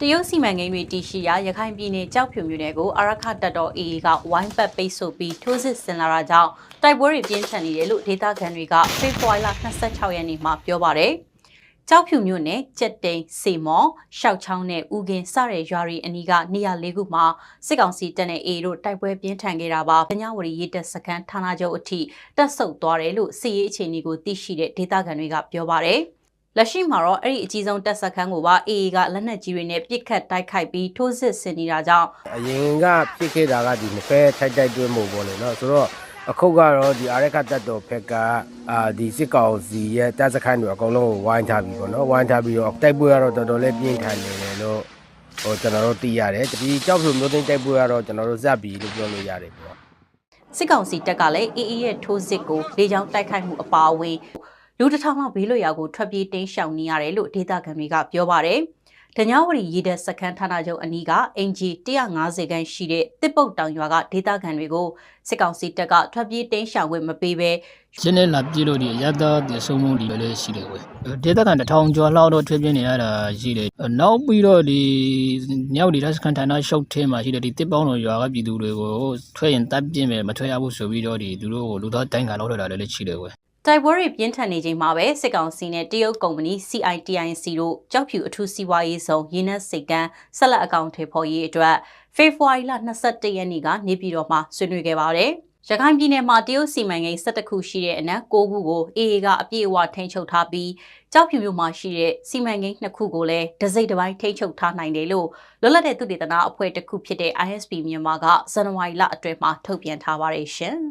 တရုတ်စီမံကိန်းတွေတည်ရှိရာရခိုင်ပြည်နယ်ကြောက်ဖြူမြို့နယ်ကိုအာရခတပ်တော် AA ကဝိုင်းပတ်ပိတ်ဆို့ပြီးထိုးစစ်ဆင်လာတာကြောင့်တိုက်ပွဲတွေပြင်းထန်နေတယ်လို့ဒေသခံတွေကဖေဖော်ဝါရီလ26ရက်နေ့မှာပြောပါတယ်။ကြောက်ဖြူမြို့နယ်ကြက်တိန်စေမော်ရှောက်ချောင်းနဲ့ဦးကင်စတဲ့ရွာတွေအနီးကနေရာလေးခုမှာစစ်ကောင်စီတပ်နဲ့ AA တို့တိုက်ပွဲပြင်းထန်ခဲ့တာပါ။ပညာဝရီရေးတပ်စခန်းဌာနချုပ်အထိတက်ဆုပ်သွားတယ်လို့စီရေးအခြေအနေကိုသိရှိတဲ့ဒေသခံတွေကပြောပါတယ်။ လက်ရှိမှာတော့အဲ့ဒီအကြီးဆုံးတပ်စခန်းကိုပါ AA ကလက်နက်ကြီးတွေနဲ့ပစ်ခတ်တိုက်ခိုက်ပြီးထိုးစစ်ဆင်နေတာကြောင့်အရင်ကဖြစ်ခဲ့တာကဒီနှစ်ဖက်ထိုက်တိုက်တွဲမှုပေါ့လေနော်ဆိုတော့အခုကတော့ဒီအာရခတက်တော်ဖက်ကအာဒီစစ်ကောင်စီရဲ့တပ်စခန်းတွေအကုန်လုံးကိုဝိုင်းထားပြီပေါ့နော်ဝိုင်းထားပြီးတော့တိုက်ပွဲကတော့တော်တော်လေးပြင်းထန်နေတယ်လို့ဟိုကျွန်တော်တို့သိရတယ်ဒီကြောက်ဖြူမျိုးသိန်းတိုက်ပွဲကတော့ကျွန်တော်တို့ဇက်ပြီလို့ပြောလို့ရတယ်ပေါ့စစ်ကောင်စီတပ်ကလည်း AA ရဲ့ထိုးစစ်ကိုလေကြောင်းတိုက်ခိုက်မှုအပါအဝင် လူတစ်ထောင်လောက်ဘေးလွတ်ရာကိုထွက်ပြေးတိမ်းရှောင်နေရတယ်လို့ဒေသခံတွေကပြောပါတယ်။ဒညဝရီရေတပ်စခန်းဌာနချုပ်အနီးကအင်ဂျီ150ခန်းရှိတဲ့တစ်ပုတ်တောင်ရွာကဒေသခံတွေကိုစစ်ကောင်စီတပ်ကထွက်ပြေးတိမ်းရှောင်ခွင့်မပေးဘဲရှင်းနေလာပြည်လို့ဒီအရသာတည်ဆုံးမှုဒီလည်းရှိတယ်ကွယ်ဒေသခံတစ်ထောင်ကျော်လောက်တော့ထွက်ပြနေရတာရှိတယ်နောက်ပြီးတော့ဒီမြောက်ဒီလက်စကန်ဌာနရှုပ်ထဲမှာရှိတဲ့ဒီတစ်ပေါင်းတော်ရွာကပြည်သူတွေကိုထွက်ရင်တပ်ပြင်းမယ်မထွက်ရဘူးဆိုပြီးတော့ဒီသူတို့ကိုလူသားတိုင်းကလောက်ထတာလည်းရှိတယ်ကွယ် တိုက်ပွဲတွေပြင်းထန်နေချိန်မှာပဲစစ်ကောင်စီနဲ့တရုတ်ကုမ္ပဏီ CITIC တို့ကြောက်ဖြူအထူးစီးပွားရေးဆောင်ရင်းနှက်စိတ်ကန်းဆက်လက်အကောင့်ထေဖော်ရေးအတွက်ဖေဖော်ဝါရီလ22ရက်နေ့ကနေပြည်တော်မှာဆွေးနွေးခဲ့ပါတယ်။ရခိုင်ပြည်နယ်မှာတရုတ်စီမံကိန်း17ခုရှိတဲ့အနက်9ခုကို AA ကအပြည့်အဝထိန်းချုပ်ထားပြီးကြောက်ဖြူမြို့မှာရှိတဲ့စီမံကိန်း2ခုကိုလည်းဒစိမ့်တစ်ပိုင်းထိန်းချုပ်ထားနိုင်တယ်လို့လွတ်လပ်တဲ့သုတေသနအဖွဲ့တစ်ခုဖြစ်တဲ့ ISP မြန်မာကဇန်နဝါရီလအတွင်းမှာထုတ်ပြန်ထားပါတယ်ရှင်။